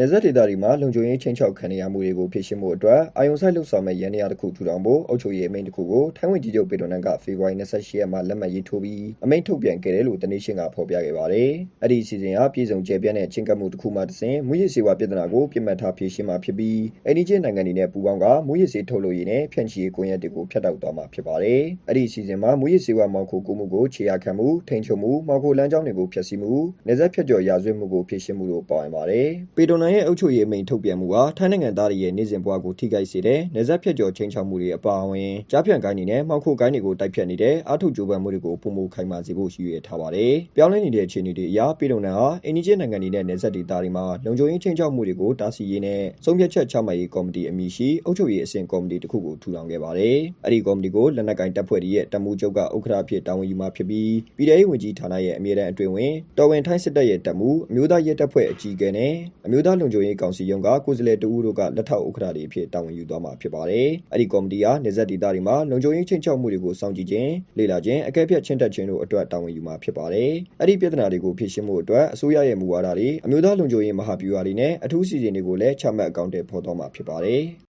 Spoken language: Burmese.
နေဆက်ဒေသတွေမှာလုံခြုံရေးချင်းချောက်ခံနေရမှုတွေကိုဖြေရှင်းမှုအတွက်အာယုံဆိုင်လှုပ်ဆောင်မဲ့ရန်နေရာတစ်ခုထူထောင်ဖို့အုပ်ချုပ်ရေးအမိန့်တစ်ခုကိုထိုင်းဝန်ကြီးချုပ်ပေတိုနန်ကဖေဖော်ဝါရီ28ရက်မှာလက်မှတ်ရေးထိုးပြီးအမိန့်ထုတ်ပြန်ခဲ့တယ်လို့တနင်္ရှင်းကဖော်ပြခဲ့ပါတယ်။အဲ့ဒီအစီအစဉ်ဟာပြည်စုံကျယ်ပြန့်တဲ့ချင်းကပ်မှုတစ်ခုမှတစ်ဆင့်မူရစ်စေဝါပြဿနာကိုပြစ်မှတ်ထားဖြေရှင်းမှာဖြစ်ပြီးအနီးချင်းနိုင်ငံတွေနဲ့ပူးပေါင်းကမူရစ်စေထုတ်လုပ်ရေးနဲ့ဖြန့်ချီရေးကွန်ရက်တွေကိုဖျက်တောက်သွားမှာဖြစ်ပါတယ်။အဲ့ဒီအစီအစဉ်မှာမူရစ်စေဝါမောင်ခိုကူမှုကိုခြေရခံမှုထိန်ချုပ်မှုမောင်ခိုလမ်းကြောင်းတွေကိုဖျက်ဆီးမှုနေဆက်ဖြတ်ကျော်ရာဇဝတ်မှုကိုဖြေရှင်းမှုတို့ပါဝင်ပါတယ်။ပေတိုနန်ရဲ့အုပ်ချုပ်ရေးအမိန့်ထုတ်ပြန်မှုဟာထိုင်းနိုင်ငံသားတွေရဲ့နေစဉ်ဘဝကိုထိခိုက်စေတဲ့နေဆက်ဖြတ်ကျော်ချင်းချောက်မှုတွေအပါအဝင်ကြားဖြန့်ကိုင်းတွေနဲ့မှောက်ခိုကိုင်းတွေကိုတိုက်ဖြတ်နေတဲ့အာထုကြိုးပမ်းမှုတွေကိုပုံမခိုင်မာစေဖို့ရှိရထားပါတယ်။ပြောင်းလဲနေတဲ့အခြေအနေတွေအရပေတိုနန်ဟာအင်ဒီဂျင်နိုင်ငံတွေနဲ့နေဆက်ဒေသတွေမှာလုံခြုံရေးချင်းချောက်မှုတွေကိုတားဆီးရေးနဲ့ဆုံးဖြတ်ချက်ချမှတ်ရေးကော်မတီအမည်ရှိအုပ်ချုပ်ရေးအဆင့်ကော်မတီတစ်ခုကိုထူထောင်ခဲ့ပါတယ်။အဲ့ဒီကော်မတီကိုလက်နက်ကင်တပ်ဖွဲ့တွေရဲ့တမှုချုပ်ကဥက္ကဋ္ဌဖြစ်တာဝန်ယူမှာဖြစ်ပြီးပြည်ထောင်ရေးဝန်ကြီးဌာနရဲ့အမြဲတမ်းအတွင်းဝင်တော်ဝင်ထိုင်းစစ်တပ်ရဲ့တပ်မှုအမျိုးသားရဲတပ်ဖွဲ့အကြီးအကဲနဲ့အမျိုးသားလုံခြုံရေးကောင်စီရုံးကကိုယ်စားလှယ်တဦးတို့ကလက်ထောက်ဥက္ကဋ္ဌတွေအဖြစ်တာဝန်ယူသွားမှာဖြစ်ပါတယ်။အဲ့ဒီကော်မတီဟာနေဆက်ဒေသတွေမှာလုံခြုံရေးချင်းချောက်မှုတွေကိုစောင့်ကြည့်ခြင်းလေ့လာခြင်းအကဲဖြတ်ချင်းတက်ခြင်းတို့အတွက်တာဝန်ယူမှာဖြစ်ပါတယ်။အဲ့ဒီပြဿနာတွေကိုဖြေရှင်းမှုအတွက်အစိုးရရဲ့မူဝါဒတွေအမျိုးသားလုံခြုံရေးမဟာဗျူဟာတွေနဲ့အထူးစီစဉ်တွေကိုလည်းချမှတ်အကောင့်တွေဖော်သွားမှာဖြစ်ပါတယ်။